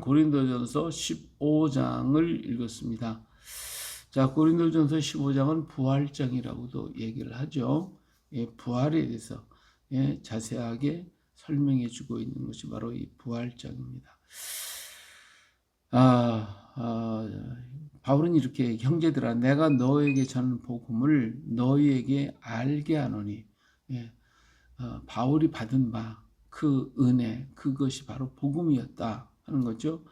고린도전서 15장을 읽었습니다. 자, 고린도전서 15장은 부활장이라고도 얘기를 하죠. 예, 부활에 대해서 예, 자세하게 설명해 주고 있는 것이 바로 이 부활장입니다. 아, 아, 바울은 이렇게 형제들아 내가 너에게 전 복음을 너희에게 알게 하노니 예, 어, 바울이 받은 바 그 은혜 그것이 바로 복음이었다 하는 거죠.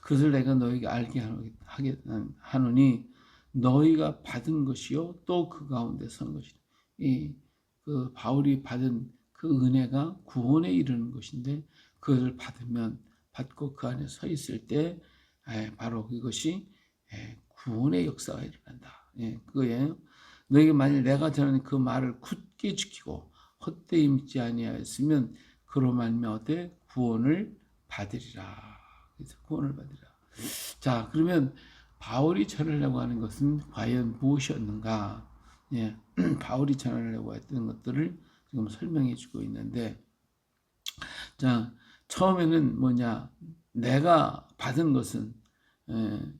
그것을 내가 너에게 알게 하게 하노니 너희가 받은 것이요 또 그 가운데 선 것이다. 이그 바울이 받은 그 은혜가 구원에 이르는 것인데 그것을 받으면 받고 그 안에 서 있을 때 에, 바로 그것이 에, 구원의 역사가 일어난다. 예, 그거예요. 너에게 만일 내가 전하는 그 말을 굳게 지키고 헛되이 믿지 아니하였으면 그로 말미암아 구원을 받으리라. 그래서 구원을 받으리라. 자, 그러면 바울이 전하려고 하는 것은 과연 무엇이었는가? 예, 바울이 전하려고 했던 것들을 지금 설명해 주고 있는데, 자, 처음에는 뭐냐? 내가 받은 것은 예,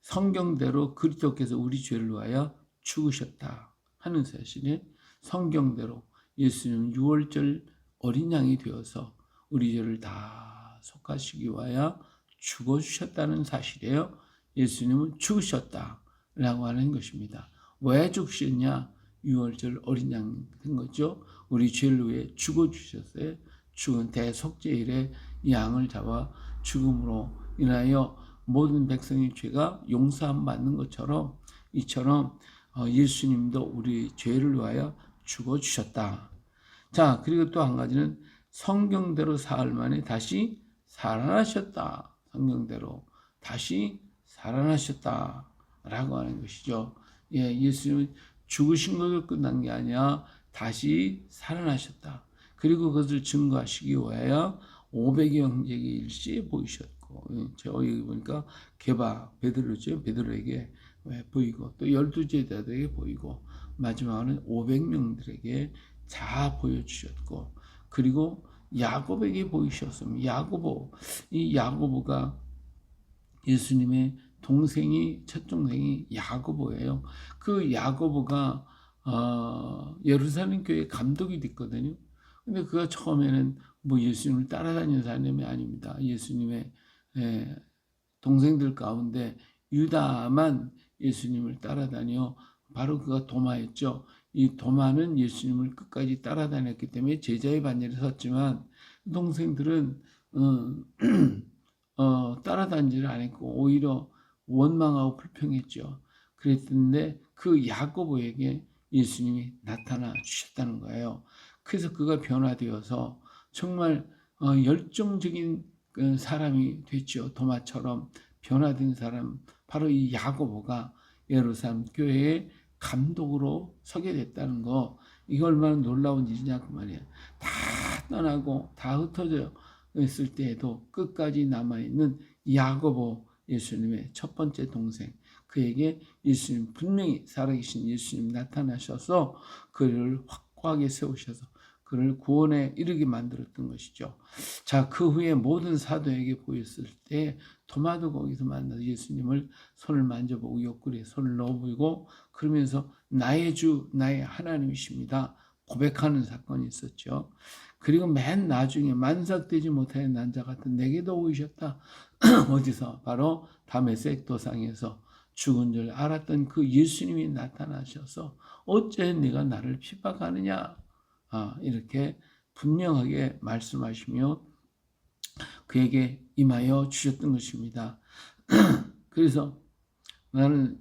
성경대로 그리스도께서 우리 죄를 위하여 죽으셨다 하는 사실에 성경대로 예수님은 6월절 어린 양이 되어서 우리 죄를 다 속하시기 위하여 죽어 주셨다는 사실이에요. 예수님은 죽으셨다 라고 하는 것입니다. 왜 죽으셨냐? 6월절 어린 양 된 거죠. 우리 죄를 위해 죽어 주셨어요. 죽은 대속죄일에 양을 잡아 죽음으로 인하여 모든 백성의 죄가 용서함 받는 것처럼 이처럼 어, 예수님도 우리 죄를 위하여 죽어 주셨다. 자, 그리고 또 한 가지는 성경대로 사흘 만에 다시 살아나셨다. 성경대로 다시 살아나셨다. 라고 하는 것이죠. 예, 예수님은 죽으신 것으로 끝난 게 아니라 다시 살아나셨다. 그리고 그것을 증거하시기 위하여 500여 형제에게 일시에 보이셨고, 예, 저희 보니까 개바, 베드로죠. 베드로에게 보이고, 또 열두 제자들에게 보이고, 마지막으로는 500명들에게 다 보여주셨고 그리고 야곱에게 보이셨습니다. 야고보 이 야고보가 예수님의 동생이 첫 동생이 야고보예요. 그 야고보가 어, 예루살렘 교회 감독이 됐거든요. 근데 그가 처음에는 뭐 예수님을 따라다니는 사람이 아닙니다. 예수님의 예, 동생들 가운데 유다만 예수님을 따라다녀 바로 그가 도마였죠. 이 도마는 예수님을 끝까지 따라다녔기 때문에 제자의 반열에 섰지만 동생들은 어, 어, 따라다니지를 않았고 오히려 원망하고 불평했죠. 그랬는데 그 야고보에게 예수님이 나타나 주셨다는 거예요. 그래서 그가 변화되어서 정말 어, 열정적인 그 사람이 됐죠. 도마처럼 변화된 사람 바로 이 야고보가 예루살렘 교회에 감독으로 서게 됐다는 거 이거 얼마나 놀라운 일이냐 그 말이야. 다 떠나고 다 흩어져 있을 때에도 끝까지 남아 있는 야고보 예수님의 첫 번째 동생 그에게 예수님 분명히 살아계신 예수님 나타나셔서 그를 확고하게 세우셔서 그를 구원에 이르게 만들었던 것이죠. 자, 그 후에 모든 사도에게 보였을 때 도마도 거기서 만나서 예수님을 손을 만져보고 옆구리에 손을 넣어보고 그러면서 나의 주, 나의 하나님이십니다. 고백하는 사건이 있었죠. 그리고 맨 나중에 만삭되지 못하는 난자 같은 내게도 오셨다. 어디서? 바로 다메섹 도상에서 죽은 줄 알았던 그 예수님이 나타나셔서 어째 네가 나를 핍박하느냐? 아, 이렇게 분명하게 말씀하시며 그에게 임하여 주셨던 것입니다. 그래서 나는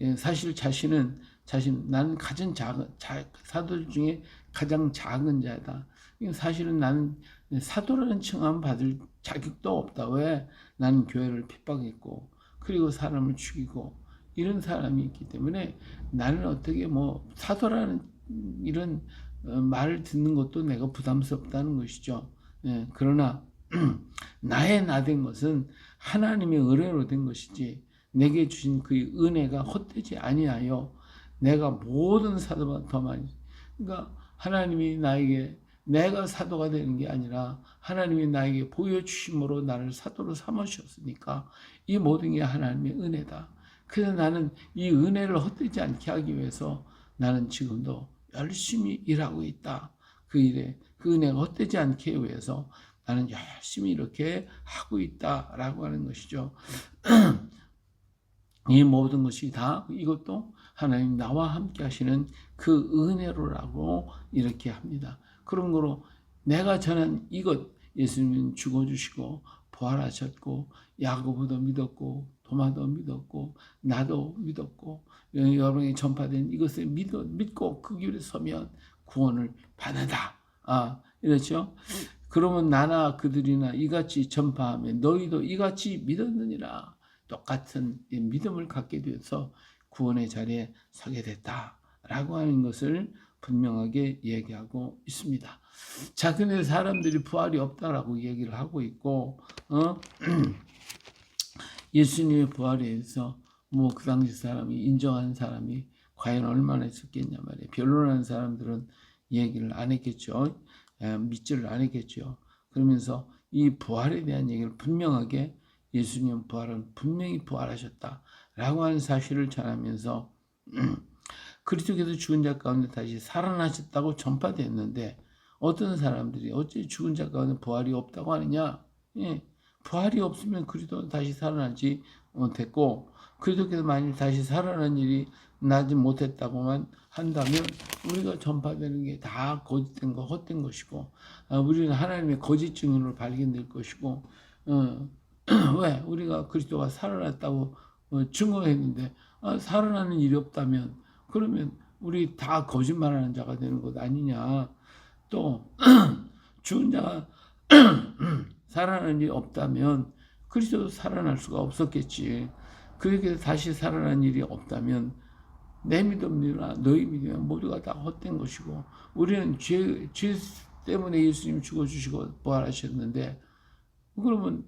예, 사실 자신은 자신 나는 가장 작은 사도들 중에 가장 작은 자다. 사실은 나는 사도라는 칭함 받을 자격도 없다. 왜? 나는 교회를 핍박했고 그리고 사람을 죽이고 이런 사람이 있기 때문에 나는 어떻게 뭐 사도라는 이런 어, 말을 듣는 것도 내가 부담스럽다는 것이죠. 예, 그러나 나의 나 된 것은 하나님의 은혜로 된 것이지 내게 주신 그 은혜가 헛되지 아니하여 내가 모든 사도보다 더 많이 그러니까 하나님이 나에게 내가 사도가 되는 게 아니라 하나님이 나에게 보여주심으로 나를 사도로 삼으셨으니까 이 모든 게 하나님의 은혜다. 그래서 나는 이 은혜를 헛되지 않게 하기 위해서 나는 지금도 열심히 일하고 있다. 그 일에 그 은혜가 헛되지 않게 위해서 나는 열심히 이렇게 하고 있다라고 하는 것이죠. 이 모든 것이 다 이것도 하나님 나와 함께 하시는 그 은혜로라고 이렇게 합니다. 그런 거로 내가 전한 이것 예수님은 죽어주시고 부활하셨고 야고보도 믿었고 도마도 믿었고 나도 믿었고 여러분이 전파된 이것을 믿어, 믿고 그 길에 서면 구원을 받는다. 아 이렇죠. 그러면 나나 그들이나 이같이 전파하면 너희도 이같이 믿었느니라. 똑같은 믿음을 갖게 되어서 구원의 자리에 서게 됐다라고 하는 것을 분명하게 얘기하고 있습니다. 자, 근데 사람들이 부활이 없다라고 얘기를 하고 있고, 어? 예수님의 부활에 대해서 뭐 그 당시 사람이 인정한 사람이 과연 얼마나 있었겠냐 말이에요. 변론하는 사람들은 얘기를 안 했겠죠. 에, 믿지를 안 했겠죠. 그러면서 이 부활에 대한 얘기를 분명하게 예수님 부활은 분명히 부활하셨다라고 하는 사실을 전하면서 그리스도께서 죽은 자 가운데 다시 살아나셨다고 전파됐는데 어떤 사람들이 어째 죽은 자 가운데 부활이 없다고 하느냐? 예, 부활이 없으면 그리스도는 다시 살아나지 못했고 그리스도께서 만일 다시 살아난 일이 나지 못했다고만 한다면 우리가 전파되는 게 다 거짓된 거 헛된 것이고 아, 우리는 하나님의 거짓 증언으로 발견될 것이고 어, 왜? 우리가 그리스도가 살아났다고 어, 증언했는데 아, 살아나는 일이 없다면 그러면 우리 다 거짓말하는 자가 되는 것 아니냐? 또 죽은 자가 살아나는 일이 없다면 그리스도도 살아날 수가 없었겠지 그렇게 다시 살아난 일이 없다면 내 믿음이나 너희 믿음이 모두가 다 헛된 것이고 우리는 죄, 죄 때문에 예수님 죽어주시고 부활하셨는데 그러면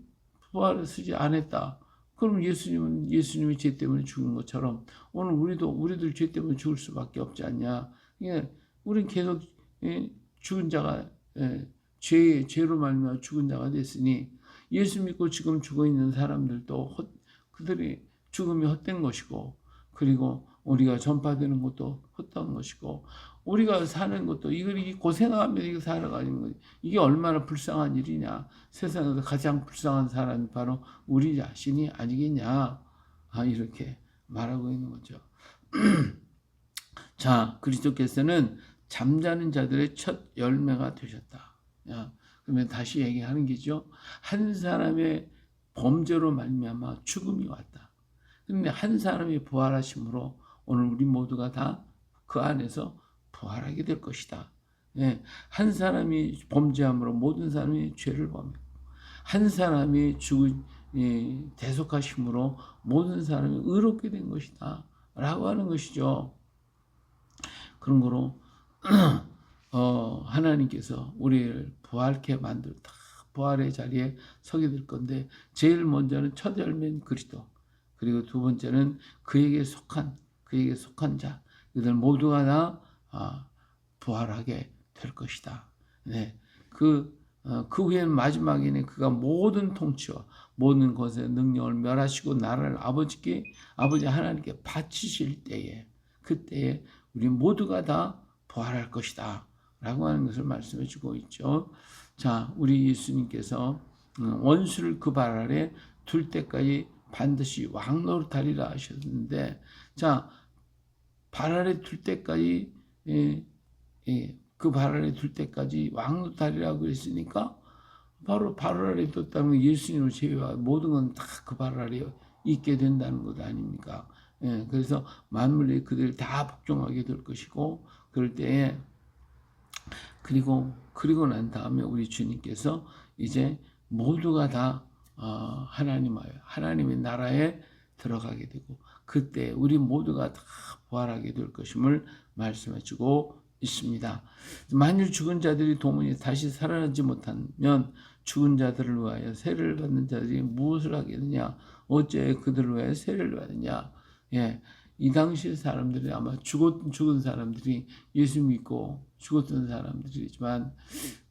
부활을 쓰지 않았다. 그럼 예수님은 예수님이 죄 때문에 죽은 것처럼 오늘 우리도 우리들 죄 때문에 죽을 수밖에 없지 않냐. 예, 우린 계속 예, 죽은 자가 예, 죄 죄로 말미암아 죽은 자가 됐으니 예수 믿고 지금 죽어 있는 사람들도 헛, 그들이 죽음이 헛된 것이고 그리고 우리가 전파되는 것도 헛된 것이고 우리가 사는 것도 이걸 이 고생하며 이거 살아가는 거 이게 얼마나 불쌍한 일이냐 세상에서 가장 불쌍한 사람이 바로 우리 자신이 아니겠냐 아, 이렇게 말하고 있는 거죠. 자 그리스도께서는 잠자는 자들의 첫 열매가 되셨다. 야, 그러면 다시 얘기하는 게죠. 한 사람의 범죄로 말미암아 죽음이 왔다. 그런데 한 사람이 부활하심으로 오늘 우리 모두가 다 그 안에서 부활하게 될 것이다. 예, 한 사람이 범죄함으로 모든 사람이 죄를 범했고 한 사람이 죽은 예, 대속하심으로 모든 사람이 의롭게 된 것이다. 라고 하는 것이죠. 그런 거로 어, 하나님께서 우리를 부활케 만들 다. 부활의 자리에 서게 될 건데 제일 먼저는 첫 열매는 그리스도 그리고 두 번째는 그에게 속한 그에게 속한 자 이들 모두가 다 아, 부활하게 될 것이다. 네, 그, 어, 그 후에는 마지막에는 그가 모든 통치와 모든 것의 능력을 멸하시고 나라를 아버지께, 아버지 하나님께 바치실 때에, 그때에 우리 모두가 다 부활할 것이다. 라고 하는 것을 말씀해 주고 있죠. 자, 우리 예수님께서 음, 원수를 그 발 아래 둘 때까지 반드시 왕노릇하리라 하셨는데, 자, 발 아래 둘 때까지 예, 예, 그발 아래 둘 때까지 왕노탈이라고 했으니까 바로 발 아래 뒀다면 예수님을 제외한 모든 건 다 그 발 아래 있게 된다는 것 아닙니까? 예, 그래서 만물이 그들 다 복종하게 될 것이고 그럴 때에 그리고 그리고 난 다음에 우리 주님께서 이제 모두가 다 어, 하나님 하나님의 나라에 들어가게 되고 그때 우리 모두가 다 부활하게 될 것임을 말씀해 주고 있습니다. 만일 죽은 자들이 도문이 다시 살아나지 못하면 죽은 자들을 위하여 세를 받는 자들이 무엇을 하겠느냐? 어째 그들을 위하여 세를 받느냐? 예. 이 당시 사람들이 아마 죽었, 죽은 사람들이 예수 믿고 죽었던 사람들이지만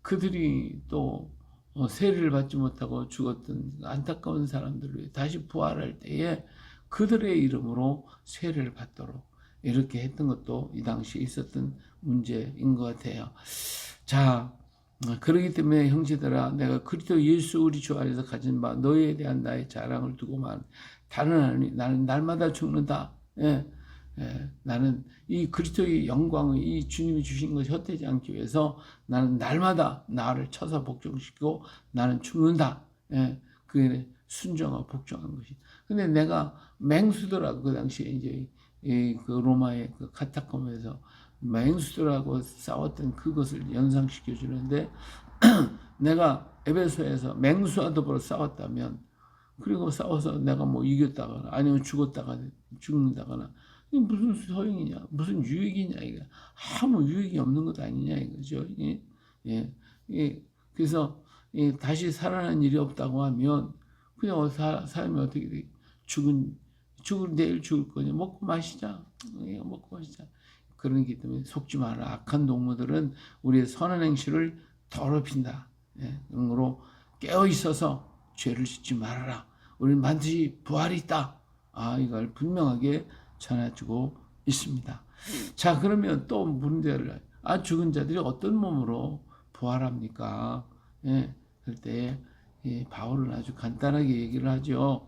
그들이 또 어, 세례를 받지 못하고 죽었던 안타까운 사람들을 다시 부활할 때에 그들의 이름으로 세례를 받도록 이렇게 했던 것도 이 당시에 있었던 문제인 것 같아요. 자, 어, 그러기 때문에 형제들아 내가 그리스도 예수 우리 주 안에서 가진 바 너희에 대한 나의 자랑을 두고만 다른 하나님 나는 날마다 죽는다. 예, 예, 나는 이 그리스도의 영광의 이 주님이 주신 것이 헛되지 않기 위해서 나는 날마다 나를 쳐서 복종시키고 나는 죽는다. 예, 그게 순종하고 복종한 것이. 근데 내가 맹수더라고 그 당시에 이제 이 그 로마의 그 카타콤에서 맹수들하고 싸웠던 그것을 연상시켜 주는데 내가 에베소에서 맹수와 더불어 싸웠다면 그리고 싸워서 내가 뭐 이겼다거나 아니면 죽었다가 죽는다거나 무슨 소용이냐? 무슨 유익이냐 이게 아무 유익이 없는 것 아니냐 이거죠. 예, 예, 예. 그래서 예, 다시 살아나는 일이 없다고 하면 그냥 사, 삶이 어떻게 돼? 죽은 죽을 내일 죽을 거냐? 먹고 마시자. 예, 먹고 마시자. 그러기 때문에 속지 마라. 악한 동무들은 우리의 선한 행실을 더럽힌다. 예, 그러므로 깨어 있어서 죄를 짓지 말아라. 우리는 반드시 부활이 있다. 아 이걸 분명하게 전해주고 있습니다 자 그러면 또 문제를 아 죽은 자들이 어떤 몸으로 부활합니까 예, 그때 예, 바울은 아주 간단하게 얘기를 하죠.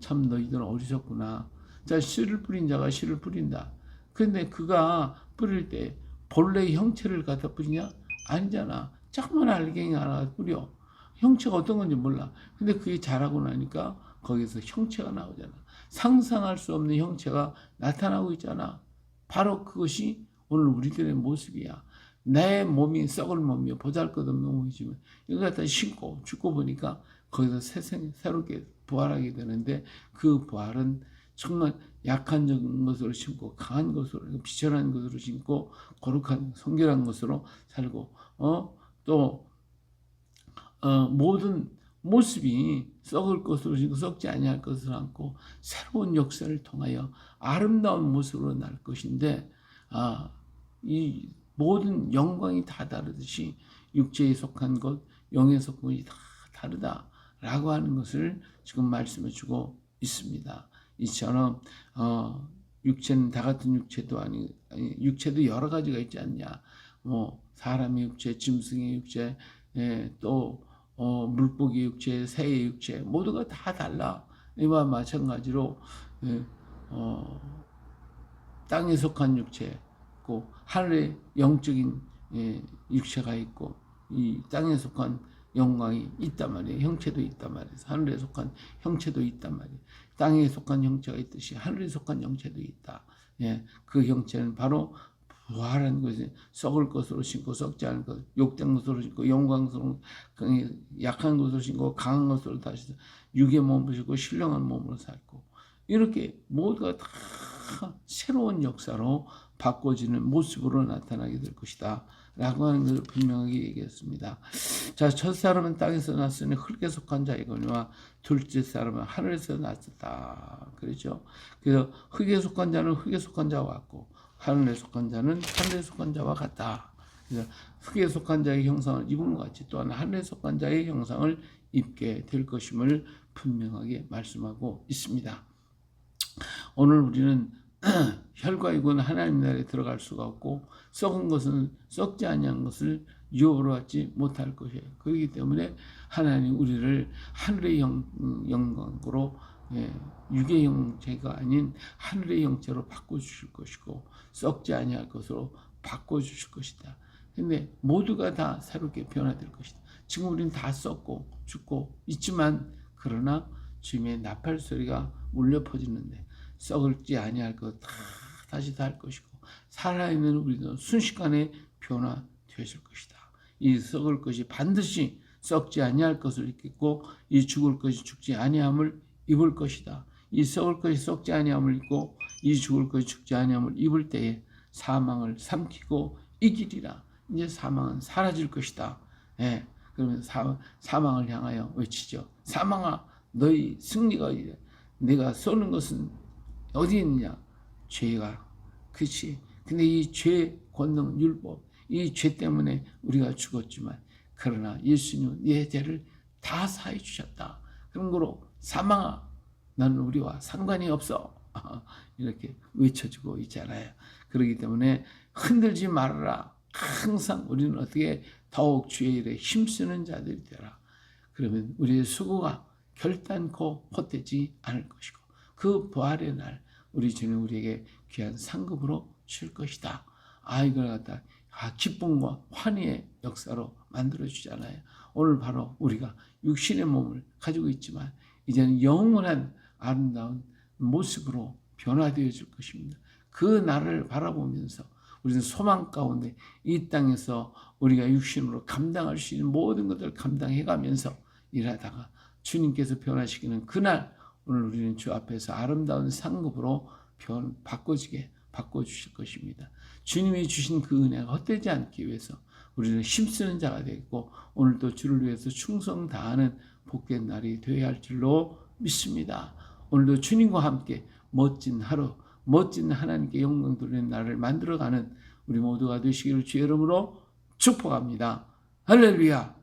참 너희들은 어리석구나. 자, 씨를 뿌린 자가 씨를 뿌린다. 근데 그가 뿌릴 때 본래 형체를 갖다 뿌리냐? 아니잖아. 조그만 알갱이 하나 뿌려. 형체가 어떤 건지 몰라. 근데 그게 자라고 나니까 거기서 형체가 나오잖아. 상상할 수 없는 형체가 나타나고 있잖아. 바로 그것이 오늘 우리들의 모습이야. 내 몸이 썩을 몸이요 보잘 것 없는 몸이지만 이거 갖다 신고 죽고 보니까 거기서 새생 새롭게 부활하게 되는데 그 부활은 정말 약한 것으로 신고 강한 것으로 비천한 것으로 신고 거룩한 성결한 것으로 살고 어또 어, 모든 모습이 썩을 것으로 썩지 아니할 것을 안고 새로운 역사를 통하여 아름다운 모습으로 날 것인데 아 이 모든 영광이 다 다르듯이 육체에 속한 것, 영에 속한 것이 다 다르다라고 하는 것을 지금 말씀해 주고 있습니다. 이처럼 어, 육체는 다 같은 육체도 아니, 아니 육체도 여러 가지가 있지 않냐. 뭐 사람의 육체, 짐승의 육체, 예, 또 어, 물고기 육체, 새의 육체 모두가 다 달라. 이와 마찬가지로 예, 어, 땅에 속한 육체, 있고 하늘에 영적인 예, 육체가 있고 이 땅에 속한 영광이 있단 말이에요. 형체도 있단 말이에요. 하늘에 속한 형체도 있단 말이에요. 땅에 속한 형체가 있듯이 하늘에 속한 형체도 있다. 예, 그 형체는 바로 부활한 것이 썩을 것으로 신고 썩지 않을 것, 욕된 것으로 신고 영광스러운 약한 것으로 신고 강한 것으로 다시 육의 몸을 신고 신령한 몸으로 살고 이렇게 모두가 다 새로운 역사로 바꿔지는 모습으로 나타나게 될 것이다. 라고 하는 것을 분명하게 얘기했습니다. 자, 첫 사람은 땅에서 났으니 흙에 속한 자이거니와 둘째 사람은 하늘에서 났다. 그렇죠? 그래서 흙에 속한 자는 흙에 속한 자와 같고 하늘에 속한 자는 하늘에 속한 자와 같다. 그래서 흙에 속한 자의 형상을 입은 것 같이 또한 하늘에 속한 자의 형상을 입게 될 것임을 분명하게 말씀하고 있습니다. 오늘 우리는 혈과이군 하나님 나라에 들어갈 수가 없고 썩은 것은 썩지 아니한 것을 유업으로 받지 못할 것이에요. 그렇기 때문에 하나님 우리를 하늘의 영, 영광으로 예, 육의 형체가 아닌 하늘의 형체로 바꿔주실 것이고 썩지 아니할 것으로 바꿔주실 것이다. 근데 모두가 다 새롭게 변화될 것이다. 지금 우리는 다 썩고 죽고 있지만 그러나 주님의 나팔 소리가 울려 퍼지는데 썩을지 아니할 것 다 다시 다 할 것이고 살아있는 우리도 순식간에 변화되실 것이다. 이 썩을 것이 반드시 썩지 아니할 것을 입겠고 이 죽을 것이 죽지 아니함을 입을 것이다. 이 썩을 것이 썩지 아니함을 입고 이 죽을 것이 죽지 아니함을 입을 때에 사망을 삼키고 이기리라. 이제 사망은 사라질 것이다. 예. 그러면 사, 사망을 향하여 외치죠. 사망아, 너희 승리가 이래. 내가 쏘는 것은 어디 있느냐? 죄가. 그렇지. 근데 이 죄, 권능, 율법 이 죄 때문에 우리가 죽었지만 그러나 예수님은 내 죄를 다 사해 주셨다. 그런 거로 사망아 나는 우리와 상관이 없어. 이렇게 외쳐주고 있잖아요. 그렇기 때문에 흔들지 말아라. 항상 우리는 어떻게 더욱 주의 일에 힘쓰는 자들이 되라. 그러면 우리의 수고가 결단코 헛되지 않을 것이고 그 부활의 날 우리 주님 우리에게 귀한 상급으로 줄 것이다. 아 이걸 갖다 아, 기쁨과 환희의 역사로 만들어 주잖아요. 오늘 바로 우리가 육신의 몸을 가지고 있지만 이제는 영원한 아름다운 모습으로 변화되어 줄 것입니다. 그 날을 바라보면서 우리는 소망 가운데 이 땅에서 우리가 육신으로 감당할 수 있는 모든 것들을 감당해 가면서 일하다가 주님께서 변화시키는 그날 오늘 우리는 주 앞에서 아름다운 상급으로 변 바꿔지게 바꿔 주실 것입니다. 주님이 주신 그 은혜가 헛되지 않기 위해서 우리는 힘쓰는 자가 되고 오늘도 주를 위해서 충성 다하는 복된 날이 되어야 할 줄로 믿습니다. 오늘도 주님과 함께 멋진 하루, 멋진 하나님께 영광 돌리는 날을 만들어가는 우리 모두가 되시기를 주의 이름으로 축복합니다. 할렐루야!